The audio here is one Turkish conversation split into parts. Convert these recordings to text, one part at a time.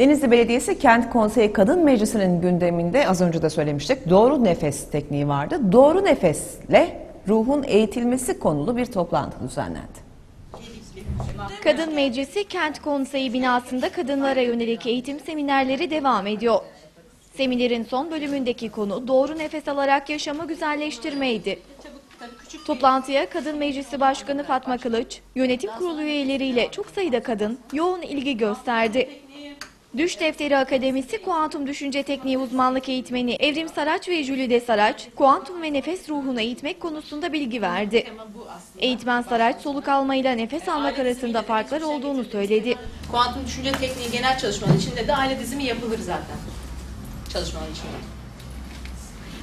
Denizli Belediyesi Kent Konseyi Kadın Meclisi'nin gündeminde az önce de söylemiştik doğru nefes tekniği vardı. Doğru nefesle ruhun eğitilmesi konulu bir toplantı düzenlendi. Kadın Meclisi Kent Konseyi binasında kadınlara yönelik eğitim seminerleri devam ediyor. Seminerin son bölümündeki konu doğru nefes alarak yaşamı güzelleştirmeydi. Toplantıya Kadın Meclisi Başkanı Fatma Kılıç, yönetim kurulu üyeleriyle çok sayıda kadın yoğun ilgi gösterdi. Düş Defteri Akademisi Kuantum Düşünce Tekniği uzmanlık eğitmeni Evrim Saraç ve Jülide Saraç, kuantum ve nefes ruhunu eğitmek konusunda bilgi verdi. Eğitmen Saraç, soluk almayla nefes almak arasında farklar olduğunu söyledi. Kuantum düşünce tekniği genel çalışmanın içinde de aile dizimi yapılır zaten. Çalışmanın içinde.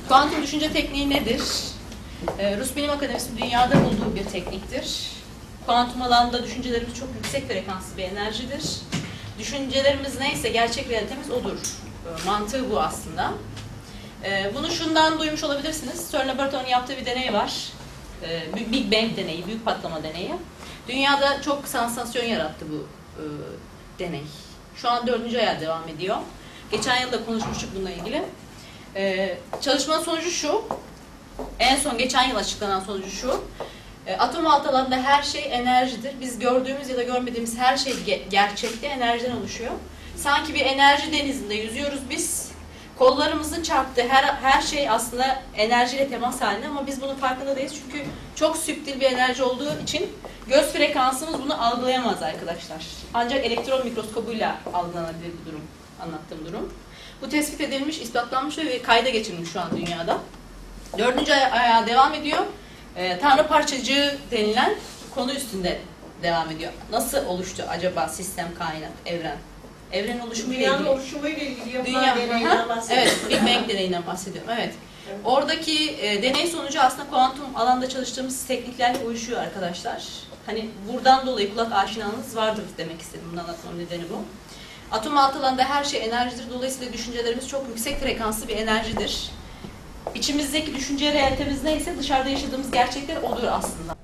Kuantum düşünce tekniği nedir? Ee, Rus Bilim Akademisi dünyada bulduğu bir tekniktir. Kuantum alanda düşüncelerimiz çok yüksek frekanslı bir enerjidir. Düşüncelerimiz neyse gerçek realitemiz odur. Ee, Mantığı bu aslında. Ee, Bunu şundan duymuş olabilirsiniz. CERN Laboratuvarı'nın yaptığı bir deney var. Ee, Big- Bang deneyi, büyük patlama deneyi. Dünyada çok sansasyon yarattı bu e, deney. Şu an dördüncü aya devam ediyor. Geçen yıl da konuşmuştuk bununla ilgili. Çalışmanın sonucu şu, en son geçen yıl açıklanan sonucu şu. E, Atom altı alanında her şey enerjidir. Biz gördüğümüz ya da görmediğimiz her şey ge- gerçekte enerjiden oluşuyor. Sanki bir enerji denizinde yüzüyoruz biz. Kollarımızın çarptığı her, her şey aslında enerjiyle temas halinde ama biz bunun farkında değiliz. Çünkü çok süptil bir enerji olduğu için göz frekansımız bunu algılayamaz arkadaşlar. Ancak elektron mikroskobuyla algılanabilir bir durum, anlattığım durum. Bu tespit edilmiş, ispatlanmış ve kayda geçirilmiş şu an dünyada. Dördüncü aya- ayağa devam ediyor. Ee, Tanrı parçacığı denilen konu üstünde devam ediyor. Nasıl oluştu acaba sistem, kainat, evren? Evren oluşumu ile Dünyanın ilgili. oluşumuyla ilgili yapılan Dünya, deneyden Hı? bahsediyoruz. evet, Big Bang deneyinden bahsediyorum. Evet. Oradaki e, deney sonucu aslında kuantum alanda çalıştığımız tekniklerle uyuşuyor arkadaşlar. Hani buradan dolayı kulak aşinalığınız vardır demek istedim. Bunu anlatmamın nedeni bu. Atom altı alanda her şey enerjidir. Dolayısıyla düşüncelerimiz çok yüksek frekanslı bir enerjidir. İçimizdeki düşünce realitemiz neyse dışarıda yaşadığımız gerçekler odur aslında.